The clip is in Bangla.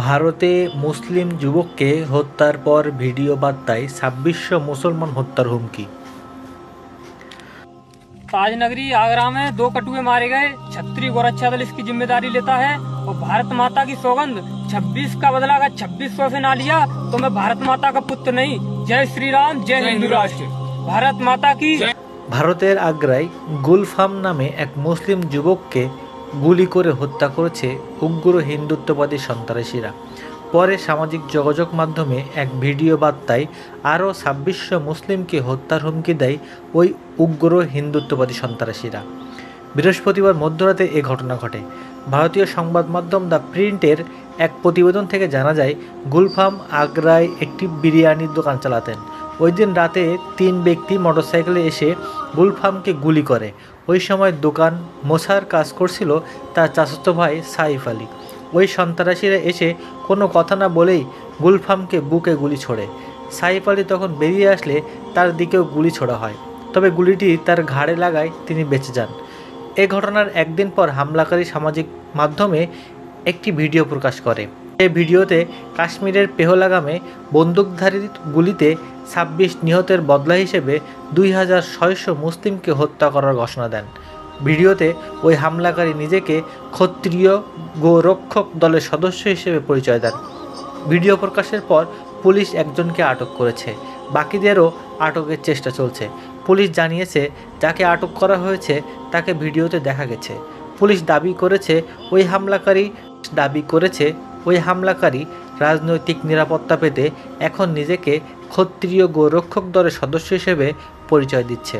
ভারতে মুসলিম যুবককে হত্যার পর ভিডিও বার্তায় ছাব্বিশশো মুসলমান হত্যার হুমকি ताजनगरी आगरा में दो कटुए मारे गए छत्री गोरक्षा दल इसकी जिम्मेदारी लेता है और भारत माता की सौगंध 26 का बदला अगर 2600 से ना लिया तो मैं भारत माता का पुत्र नहीं जय श्री राम जय हिंदू राष्ट्र भारत माता की ভারতের আগ্রায় গুলফাম নামে এক মুসলিম যুবককে গুলি করে হত্যা করেছে উগ্র হিন্দুত্ববাদী সন্ত্রাসীরা। পরে সামাজিক যোগাযোগ মাধ্যমে এক ভিডিও বার্তায় আরও ছাব্বিশশো মুসলিমকে হত্যার হুমকি দেয় ওই উগ্র হিন্দুত্ববাদী সন্ত্রাসীরা। বৃহস্পতিবার মধ্যরাতে এ ঘটনা ঘটে। ভারতীয় সংবাদ মাধ্যম দ্য প্রিন্টের এক প্রতিবেদন থেকে জানা যায়, গুলফাম আগ্রায় একটি বিরিয়ানির দোকান চালাতেন। ওই দিন রাতে তিন ব্যক্তি মোটরসাইকেলে এসে গুলফামকে গুলি করে। ওই সময় দোকান মোছার কাজ করছিল তার চাচাতো ভাই সাইফ আলী। ওই সন্ত্রাসীরা এসে কোনো কথা না বলেই গুলফামকে বুকে গুলি ছোড়ে। সাইফ আলী তখন বেরিয়ে আসলে তার দিকেও গুলি ছোড়া হয়। তবে গুলিটি তার ঘাড়ে লাগায় তিনি বেঁচে যান। এ ঘটনার একদিন পর হামলাকারী সামাজিক মাধ্যমে একটি ভিডিও প্রকাশ করে। এই ভিডিওতে কাশ্মীরের পেহলাগামে বন্দুকধারীর গুলিতে ছাব্বিশ নিহতের বদলা হিসেবে দুই হাজার ছয়শো মুসলিমকে হত্যা করার ঘোষণা দেন। ভিডিওতে ওই হামলাকারী নিজেকে ক্ষত্রিয় গোরক্ষক দলের সদস্য হিসেবে পরিচয় দেন। ভিডিও প্রকাশের পর পুলিশ একজনকে আটক করেছে। বাকিদেরও আটকের চেষ্টা চলছে। পুলিশ জানিয়েছে, যাকে আটক করা হয়েছে তাকে ভিডিওতে দেখা গেছে। পুলিশ দাবি করেছে, ওই হামলাকারী দাবি করেছে ওই হামলাকারী রাজনৈতিক নিরাপত্তা পেতে এখন নিজেকে ক্ষত্রিয় গোরক্ষক দলের সদস্য হিসেবে পরিচয় দিচ্ছে।